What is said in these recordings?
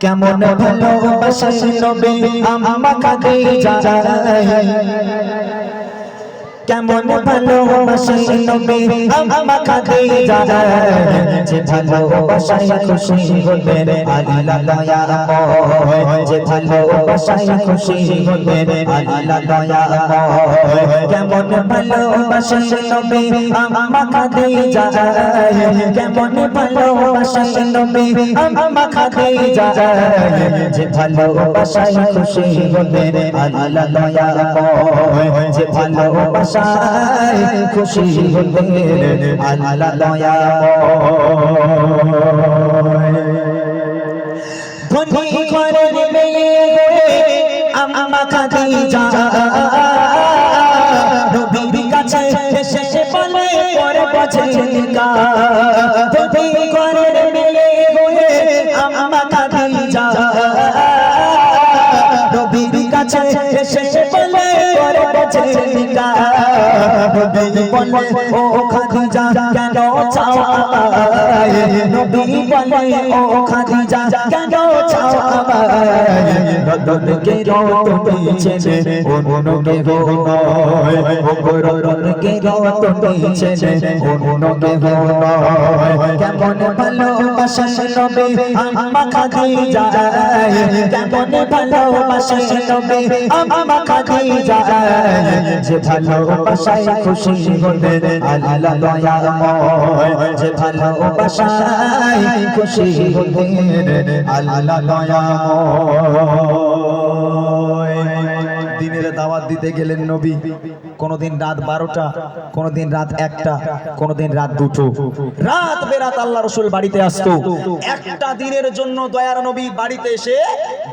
কেমন ভালোবাসে নবী? আম্মা খাদিজা কেমন ভালোবাসে নবী? আম্মা খাদিজা যে ভালোবাসায় খুশি হলেন আল্লাহ দয়াময় যে ভালোবাসায় খুশি হলেন আল্লাহ দয়াময় কেমন ভালোবাসে নবী? আম্মা খাদিজা কেমন ভালোবাসে নবী? আম্মা খাদিজা যে ভালোবাসায় খুশি হলেন আল্লাহ দয়াময় যে ভালোবাসায় খুশি হলেন আল্লাহ দয়াময়। ধনী ঘরের মেয়ে আম্মা খাদিজা। নবীর কাছে এসে বলে, পরে বছরিকা ধনী ঘরের মেয়ে আম্মা খাদিজা। নবীর কাছে এসে বলে, পরে বছরিকা নবী বলে ও খাদিজা কেন চাও আমায় নবী বলে ও খাদিজা কেন চাও আমায় রতনকে রতন দিয়েছে অন্য কেহ নয় ও রতনকে রতন দিয়েছে অন্য কেহ নয় কেমন ভালোবাসা নবী আম্মা খাদিজা কেমন ভালোবাসা নবী আম্মা খাদিজা যে ভালোবাসায় খুশি হলেন আল্লাহ দয়াময় যে ভালোবাসায় খুশি হলেন আল্লাহ দয়াময় দিনের দাওয়াত দিতে গেলেন নবী। কোনদিন রাত বারোটা, কোনদিন রাত একটা, কোনদিন রাত দুটো। রাত বেরাত আল্লাহ রসুল বাড়িতে আসতো। একটা দিনের জন্য দয়ার নবী বাড়িতে এসে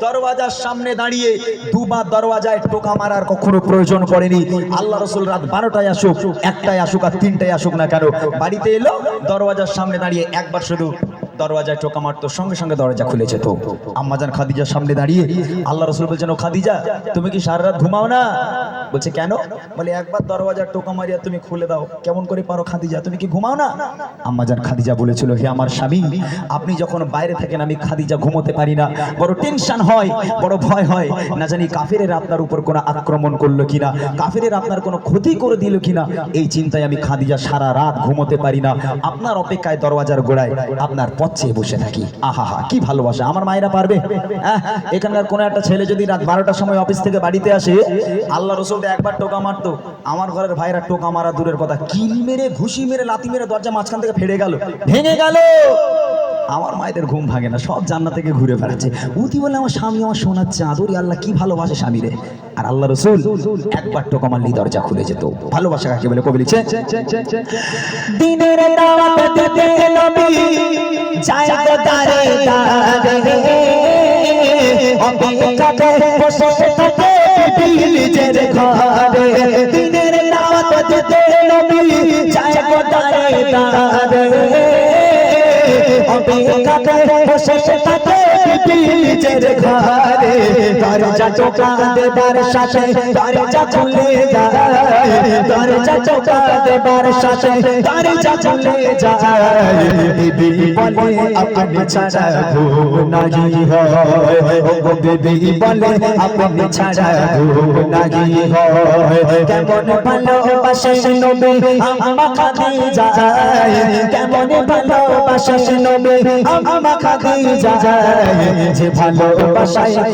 দরওয়াজার সামনে দাঁড়িয়ে দুবার দরওয়াজায় টোকা মারার কখনো প্রয়োজন পড়েনি। আল্লাহ রসুল রাত বারোটায় আসুক, একটায় আসুক আর তিনটায় আসুক না কেন, বাড়িতে এলো, দরওয়াজার সামনে দাঁড়িয়ে একবার শুধু দরওয়াজায় টোকা মারতো, সঙ্গে সঙ্গে দরজা খুলে যেত। আম্মাজান খাদিজার সামনে দাঁড়িয়ে আল্লাহ রসুল বলছেন, ও খাদিজা, তুমি কি সারা রাত ঘুমাও না? বলছে, কেন? বলে, একবার দরওয়াজার টোকা মারিয়া তুমি খুলে দাও। কেমন করে পারো খাদিজা, তুমি কি ঘুমাও না? আম্মাজান খাদিজা বলেছিল, হে আমার স্বামী, আপনি যখন বাইরে থাকেন, আমি খাদিজা ঘুমোতে পারি না। বড় টেনশন হয়, বড় ভয় হয়। না জানি কাফেরের আপনার উপর কোনো আক্রমণ করল কিনা, কাফেরের আপনার কোনো ক্ষতি করে দিল কিনা। এই চিন্তায় আমি খাদিজা সারা রাত ঘুমোতে পারি না। আপনার অপেক্ষায় দরওয়াজার গোড়ায় আপনার পথ চেয়ে বসে থাকি। আহা হা কি ভালোবাসা, আমার মায়েরা পারবে? এখানকার কোনো একটা ছেলে যদি রাত বারোটার সময় অফিস থেকে বাড়িতে আসে, আল্লাহ রসুলটা একবার টোকা মারতো। আমার ঘরের ভাইরা টোকা মারা দূরের কথা, কিল মেরে, ঘুষি মেরে লাতি মেরে দরজা মাঝখান থেকে ফেড়ে গেল। ভেঙে গেল! আমার মায়েদের ঘুম ভাঙে না, সব জান্নাত থেকে ঘুরে বেড়াচ্ছে। উতি বলে আমার স্বামী আমার সোনার চাঁদরি আল্লাহ, কি ভালোবাসে স্বামীরে আর আল্লাহ রসুল একবার টোকা মারলেই দরজা খুলে যেত। ভালোবাসা কাকে বলে? কবি লিখছে দিনের দাওয়াত দিতে নবী গো দারে দারে অপেক্ষাতে বসে থাকে নিজের ঘরে। দিনের দাওয়াত দিতে নবী গো দারে দারে অপেক্ষাতে বসে থাকে নিজের ঘরে। দরজা টোকা দেবার সাথে দরজা খুলে যায় দরজা টোকা দেবার সাথে দরজা খুলে যায় বিবি বলে আপনি ছাড়া ঘুম নাই হয় ও বিবি বলে আপনি ছাড়া ঘুম নাই হয় কেমন ভালোবাসে নবী আমা খাদিজা কেমন ভালোবাসে নবী আমা খাদিজা যে ভালোবাসায়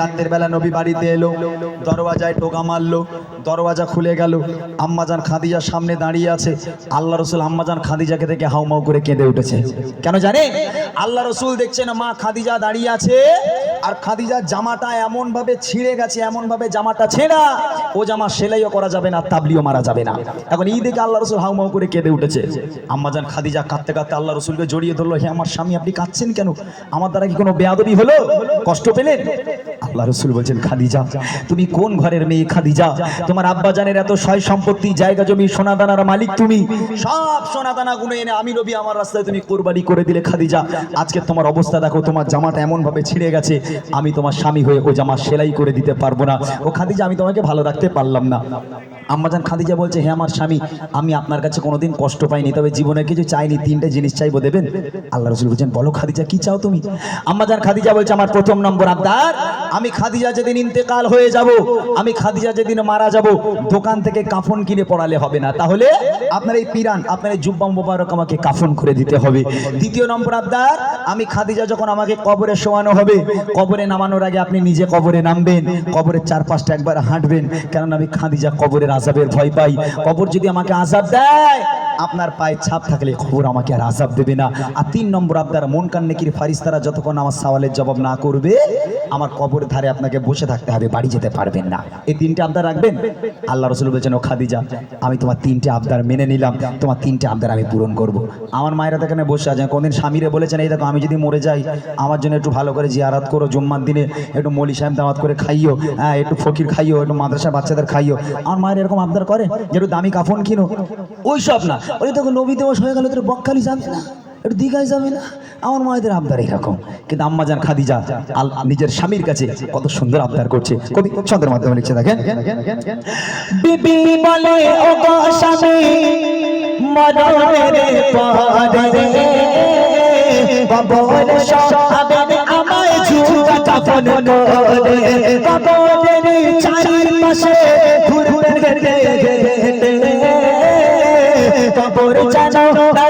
একদিন রাতের বেলা নবী বাড়িতে এলো, দরওয়াজায় টোকা মারলো, দরওয়াজা খুলে গেল। আম্মাজান খাদিজার সামনে দাঁড়িয়ে আছে। আল্লাহ রসুল আম্মাজান খাদিজাকে দেখে হাউমাউ করে কেঁদে উঠেছে। কেন জানে? আল্লাহ রসুল দেখছেন মা খাদিজা দাঁড়িয়ে আছে, আর খাদিজার জামাটা এমন ভাবে ছিঁড়ে গেছে এমন ভাবে জামাটা ছেঁড়া, ও জামা সেলাইও করা যাবে না, তাবলিও মারা যাবে না। এখন এই দেখে আল্লাহ রসুল হাউমাউ করে কেঁদে উঠেছে। আম্মাজান খাদিজা কাঁদতে কাঁদতে আল্লাহ রসুলকে জড়িয়ে ধরলো, হে আমার স্বামী, আপনি কাঁদছেন কেন? আমার দ্বারা কি কোনো বেয়াদবি হলো? কষ্ট পেলেন? আল্লাহ রসুল বলছেন, খাদিজা, তুমি কোন ঘরের মেয়ে খাদিজা? তোমার আব্বা জানের এত সয় সম্পত্তি, জায়গা জমি, সোনাদানার মালিক তুমি? সব সোনাদানা গুনে এনে আমি রবি, আমার রাস্তায় তুমি কোরবানি করে দিলে খাদিজা। আজকে তোমার অবস্থা দেখো, তোমার জামাটা এমন ভাবে ছিঁড়ে গেছে, আমি তোমার স্বামী হয়ে ও জামা সেলাই করে দিতে পারব না। ও খাদিজা, আমি তোমাকে ভালো রাখতে পারলাম না। আম্মাজান খাদিজা বলছে, হে আমার স্বামী, আমি আপনার কাছে কোনোদিন কষ্ট পাইনি, তবে জীবনে কিছু চাইনি, তিনটে জিনিস চাইব, দেবেন? আল্লাহ রসুল বলছেন, বলো খাদিজা, কি চাও তুমি? আম্মাজান খাদিজা বলছে, আমার প্রথম নম্বর আবদার, আমি খাদিজা যেদিন ইন্তেকাল হয়ে যাব, আমি খাদিজা যেদিন মারা যাব, দোকান থেকে কাফন কিনে পড়ালে হবে না। তাহলে আপনার এই পিরান, আপনার এই জুব্বা মোবারক আমাকে কাফন করে দিতে হবে। দ্বিতীয় নম্বর আবদার, আমি খাদিজা যখন আমাকে কবরে শোয়ানো হবে, কবরে নামানোর আগে আপনি নিজে কবরে নামবেন, কবরের চার পাঁচটা একবার হাঁটবেন কারণ আমি খাদিজা কবরের আজাবের ভয় পাই। কবর যদি আমাকে আজাব দেয়, আপনার পায়ে ছাপ থাকলে খবর আমাকে আর আজাব দেবে না। আর তিন নম্বর আপনার মন কান্নেকির ফারিস্তারা যতক্ষণ আমার সওয়ালের জবাব না করবে আমার কবর ধারে আপনাকে বসে থাকতে হবে, বাড়ি যেতে পারবেন না। এই তিনটে আবদার রাখবেন? আল্লাহ রসুল বলছেন, ও খাদিজা, আমি তোমার তিনটে আবদার মেনে নিলাম, তোমার তিনটে আবদার আমি পূরণ করব। আমার মায়েরা এখানে বসে আছেন কোনদিন স্বামীরে বলেছেন, এই দেখো, আমি যদি মরে যাই, আমার জন্য একটু ভালো করে জিয়ারাত করো, জুম্মার দিনে একটু মলি সাহেব দাওয়াত করে খাইও হ্যাঁ একটু ফকির খাইও, একটু মাদ্রাসা বাচ্চাদের খাইও। আমার মায়ের এরকম আবদার করে যে, একটু দামি কাফন কিনো। ওই সব না। ওই দেখো, নবী দিবস হয়ে গেল, তোর বকখালি যাবে না। একটু দীঘায় যাবে না? আমার মায়েদের আবদার এরকম। কিন্তু আম্মাজান খাদিজা আল নিজের স্বামীর কাছে কত সুন্দর আবদার করছে। কবি ছন্দের মাধ্যমে লিখছে, দেখেন। বিবি বলে ও স্বামী, মরণের পরে কবর সহাবে আমায় ঝুঁকা কাফন করে। কবরের চারিপাশে ঘুরবেন হেঁটে হেঁটে কবর জানো দাঁড়াই পারে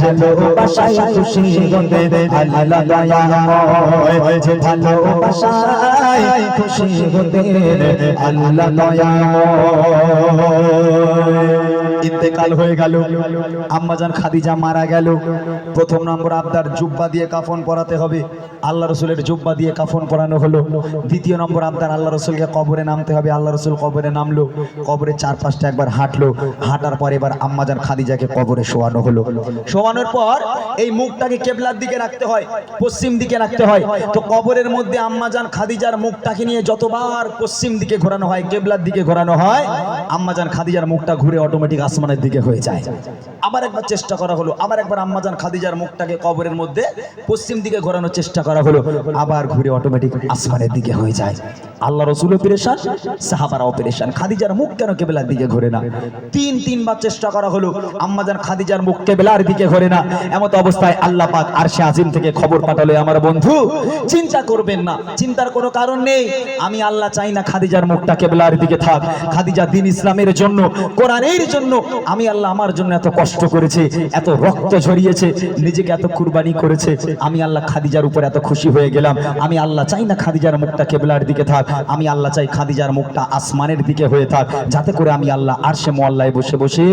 ভালোবাসায় খুশি হতে আল্লাহ দয়াময় ভালোবাসায় খুশি হতে আল্লাহ দয়াময় ইন্তেকাল হয়ে গেল। আম্মাজান খাদিজা মারা গেল। প্রথম নম্বর আবদার জুব্বা দিয়ে কাফন পরাতে হবে। আল্লাহ রসুলের জুব্বা দিয়ে কাফন পরানো হলো। দ্বিতীয় নম্বর আবদার আল্লাহ রসুলকে কবরে নামতে হবে। আল্লাহ রসুল কবরে নামলো। কবরে চার পাঁচটা একবার হাঁটলো। হাঁটার পর এবার আম্মাজান খাদিজাকে কবরে শোয়ানো হলো। শোয়ানোর পর এই মুখটাকে কেবলার দিকে রাখতে হয়, পশ্চিম দিকে রাখতে হয়। তো কবরের মধ্যে আম্মাজান খাদিজার মুখটাকে নিয়ে যতবার পশ্চিম দিকে ঘোরানো হয়, কেবলার দিকে ঘোরানো হয় আম্মাজান খাদিজার মুখটা ঘুরে অটোমেটিক আসমানের দিকে হয়ে যায়। আবার একবার চেষ্টা করা হলো আবার একবার আম্মাজান খাদিজার মুখটাকে কবরের মধ্যে পশ্চিম দিকে ঘোরানোর চেষ্টা করা হলো, আবার ঘুরে অটোমেটিক আসমানের দিকে হয়ে যায়। আল্লাহ রসুলও পেরেশান, সাহাবারাও পেরেশান। খাদিজার মুখ কেন কেবেলার দিকে ঘোরে না? তিন, তিনবার চেষ্টা করা হলো আম্মাজান খাদিজার মুখ কেবেলার দিকে ঘোরে না। এমত অবস্থায় আল্লাহ পাক আরশে আজিম থেকে খবর পাঠালো আমার বন্ধু, চিন্তা করবেন না, চিন্তার কোনো কারণ নেই। আমি আল্লাহ চাই না খাদিজার মুখটা কেবলার দিকে থাক। খাদিজা দিন ইসলামের জন্য, কোরআনের জন্য, আমি আল্লাহ আমার জন্য এত কষ্ট করেছে, এত রক্ত ঝরিয়েছে, নিজেকে এত কুরবানি করেছে। আমি আল্লাহ খাদিজার উপর এত খুশি হয়ে গেলাম। আমি আল্লাহ চাই না খাদিজার মুখটা কেবলার দিকে থাক। আমি আল্লাহ চাই খাদিজার মুখটা আসমানের দিকে হয়ে থাক, যাতে করে আমি আল্লাহ আর সে মোয়াল্লায় বসে বসে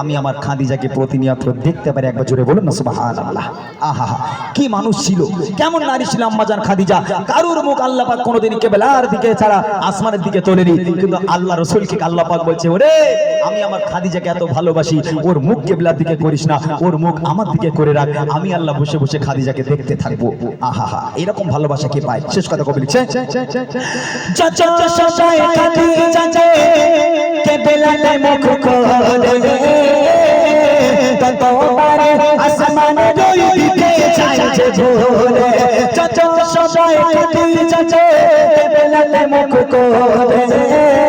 আমি আমার খাদিজাকে প্রতিনিয়ত দেখতে পারি, একবার জোরে বলুন না, সুবহানাল্লাহ। আহা, কি মানুষ ছিল, কেমন নারী ছিল আম্মাজান খাদিজা? কারুর মুখ আল্লাহ পাক কোনোদিন কেবলার দিকে ছাড়া আসমানের দিকে তোলেনি, কিন্তু আল্লাহ রসুলকে আল্লাহ পাক বলছে, ওরে, আমি আমার খাদিজাকে এত ভালোবাসি, ওর মুখ কেবলার দিকে করিস না, ওর মুখ আমার দিকে করে রাখ, আমি আল্লাহ বসে বসে খাদিজাকে দেখতে থাকব। আহা হা এরকম ভালোবাসা কে পায়? শেষ কথা কবি লিখছে। চাচা সবাই কাটি চাচে কে বেলাতে মুখ করে। তত পারে আসমানে দুই দিকে চাইছে ঝোলে চাচা সবাই চাচে মুখ করে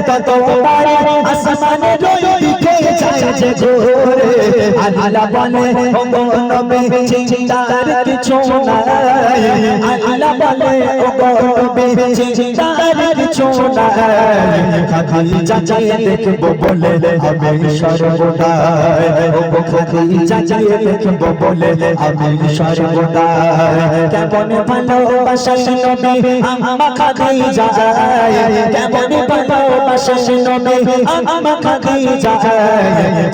কত পারে আসমানে রই দিকে ঘোরে আল্লাহ বলে ও নবী চিন্তার কিছু নাই আল্লাহ বলে ও নবী চিন্তার কিছু নাই খাদিজা চাইয়ে দেখব বলে আমি সর্বদাই ও গো খাদিজা দেখব বলে আমি সর্বদাই কেমন ভালোবাসা নবী আমা খাদিজা, কেমন ভালোবাসা নবী আমা খাদিজা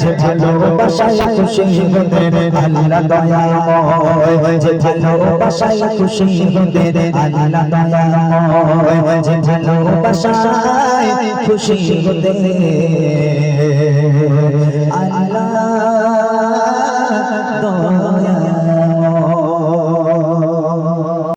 যে ভালোবাসায় খুশি হতে আল্লাহ দয়াময়। যে ভালোবাসায় খুশি হতে আল্লাহ দয়াময়। যে ভালোবাসায় খুশি হতে